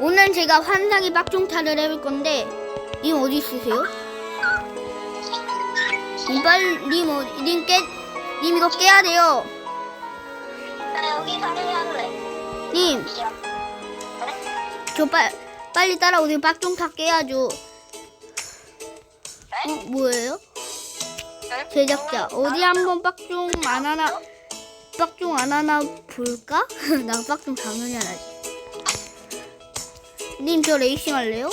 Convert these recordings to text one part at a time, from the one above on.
오늘 제가 환상의 빡종타를 해볼 건데 님 어디 있으세요? 님 빨리 님, 어, 님 깨, 님 이거 깨야 돼요. 나 여기 가려할래. 님, 저 빨, 빨리 따라오세요. 빡종타 깨야죠. 어, 뭐예요? 제작자 어디 한번 빡종 안 하나 빡종 안 하나 볼까? 나 빡종 당연히 안 하지. 님 저 레이싱 할래요?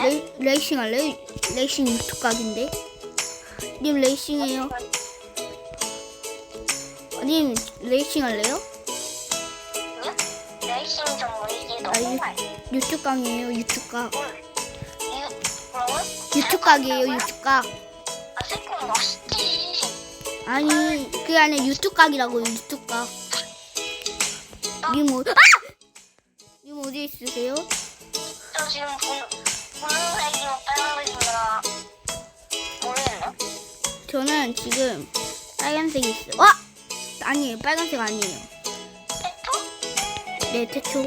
레, 레이싱 할래요? 레이싱 유튜브 각인데. 님 레이싱 해요. 님 레이싱 할래요? 레이싱 좀 아, 너무 유, 말. 유튜브 각이에요. 유튜브 각. 유튜브 각이에요. 유튜브 각. 아 새콤 멋있지. 아니 그게 아니라 유튜브 각이라고 유튜브 각. 님 어? 아! 님 어디 있으세요? 저 지금 분 분홍색이고 빨간색이라 모르겠네. 저는 지금 빨간색이 있어요. 와! 아니에요. 빨간색 아니에요. 테토? 네, 태초.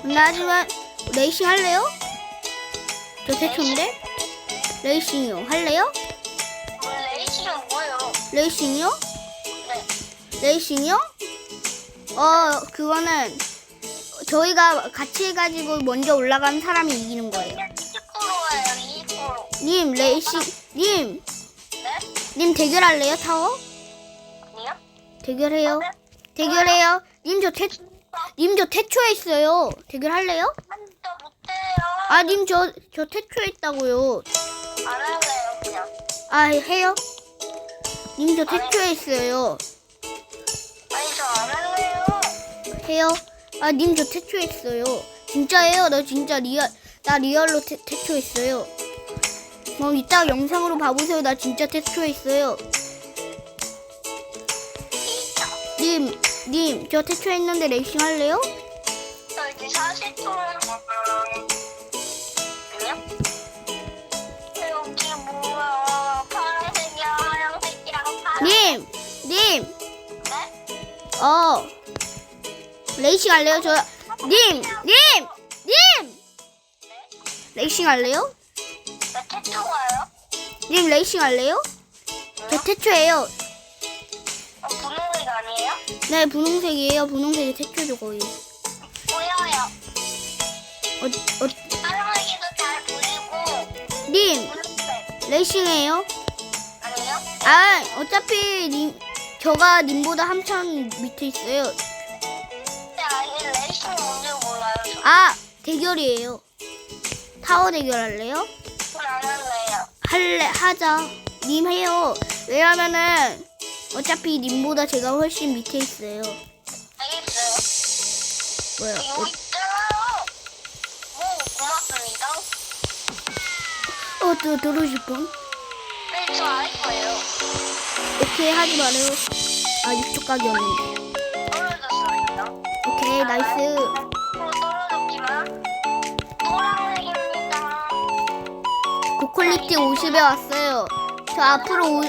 근데 하지만 레이싱 할래요? 저 태초인데? 레이싱이요. 할래요? 뭐 레이싱은 뭐예요? 레이싱이요? 네. 레이싱이요? 어, 그거는 저희가 같이 해가지고 먼저 올라간 사람이 이기는 거예요. 20%예요. 20%. 님, 레이싱, 님, 네? 님 대결할래요, 타워? 아니요? 대결해요. 대결해요. 님 저 태, 님 저 태초에 있어요. 대결할래요? 못해요. 아, 님 저, 있다고요. 안 할래요 그냥. 아, 해요? 님 저 태초에 있어요. 아니 저 안 할래요. 해요? 아, 님저 태초에 있어요. 진짜예요. 나 진짜 리얼, 나 리얼로 태, 태초에 있어요. 뭐 이따 영상으로 봐보세요. 나 진짜. 진짜. 님, 님, 저 태초에 있는데 레이싱 할래요? 저 이제 40초를 아니요? 여기 뭐야 파란색이랑 하얀색이랑 파란 님, 님, 네? 어, 레이싱 할래요? 저, 님, 님, 님! 레이싱 할래요? 왜 태초가요? 님, 레이싱 할래요? 저 태초예요. 어, 분홍색 아니에요? 네, 분홍색이에요. 분홍색이 태초죠, 거의. 보여요 어, 어, 파란색이도 잘 보이고 님, 분홍색 레이싱해요? 아니요? 아, 어차피 님, 저가 님보다 한참 밑에 있어요. 아, 대결이에요. 타워 대결 할래요? 안 할래요 할래, 하자. 님 해요. 왜냐면은, 어차피 님보다 제가 훨씬 밑에 있어요. 알겠어요 뭐야? 어, 여기 있잖아요 뭐 고맙습니다 어, 또 들어오실 분? 네 저 알 거예요 오케이, 하지 말아요. 아, 육축 각이었는데. 떨어졌습니다 오케이, 나이스. 고퀄리티 50에 왔어요. 저 앞으로 오,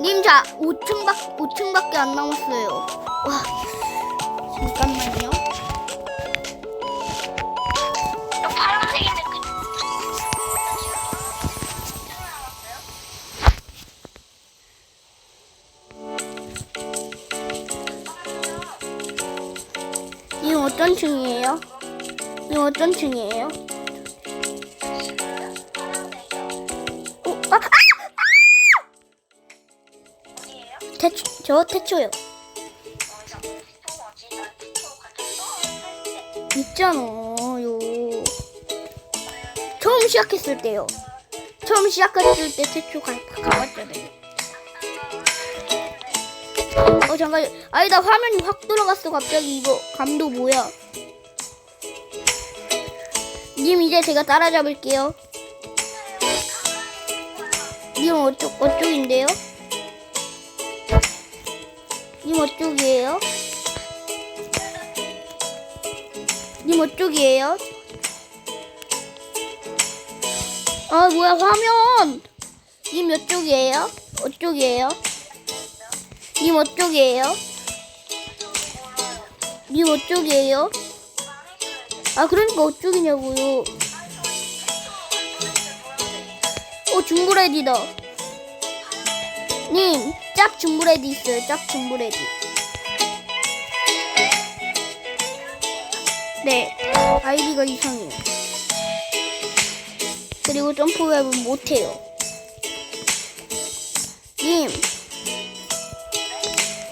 님, 저 5층 밖, 5층밖에 안 남았어요. 와, 잠깐만요. 님 어떤 층이에요? 님 어떤 층이에요? 태초, 저 태초요. 있잖아요. 처음 시작했을 때요. 처음 시작했을 때 태초 가, 가봤잖아요. 어 잠깐 아니 나 화면이 확 들어갔어 갑자기 이거 감도 뭐야 님 이제 제가 따라잡을게요 님 어쪽 어쪽인데요 님 어쪽이에요 님 어쪽이에요 아 뭐야 화면 님 몇 쪽이에요 어쪽이에요 님 어쪽이에요? 님 어쪽이에요? 아 그러니까 어쩌기냐고요. 어 중브레디다. 님, 짭 중브레디 있어요. 짭 중브레디. 네, 아이디가 이상해요. 그리고 점프웹은 못해요. 님,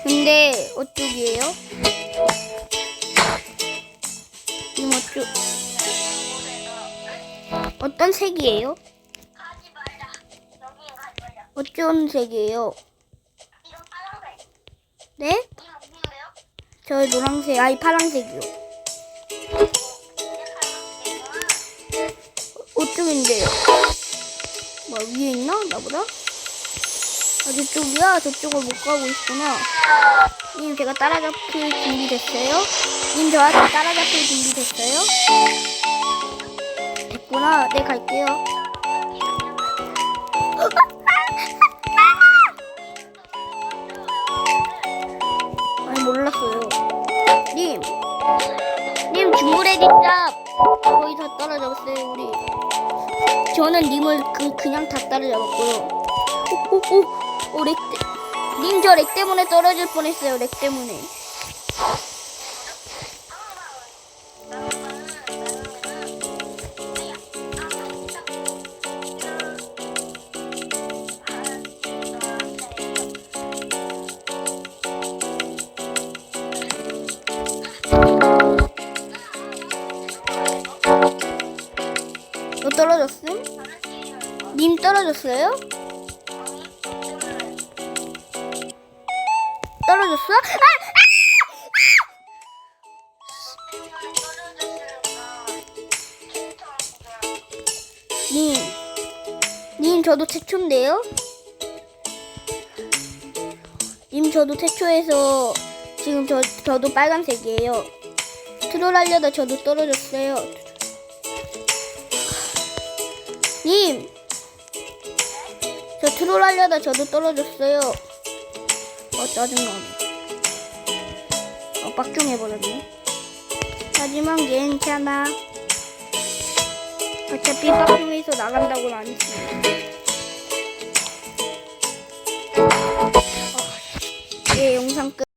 근데 어쪽이에요? 님 어쪽? 어떤 색이에요? 어떤 색이에요? 네? 저 노란색, 아니 파란색이요. 어쪽인데요? 뭐 위에 있나? 나보다? 아 저쪽이야? 저쪽을 못 가고 있구나. 님 제가 따라잡힐 준비 됐어요? 님 저한테 따라잡힐 준비 됐어요? 됐구나. 네 갈게요. 물의 뒷잡 거의 다 따라잡았어요 우리. 저는 님을 그 그냥 다 따라잡았고요. 오오오 오, 렉. 님저 렉 때문에 떨어질 뻔했어요. 렉 때문에. 님 떨어졌어요? 떨어졌어? 아! 님, 님 저도 태초인데요? 님 저도 태초에서 지금 저 저도 빨간색이에요. 트롤 하려다 저도 떨어졌어요. 님, 저 트롤 하려다 저도 떨어졌어요. 어 짜증나네. 어 빡종해버렸네. 하지만 괜찮아. 어차피 빡종해서 나간다고는 안 했으니까. 어, 예, 영상 끝.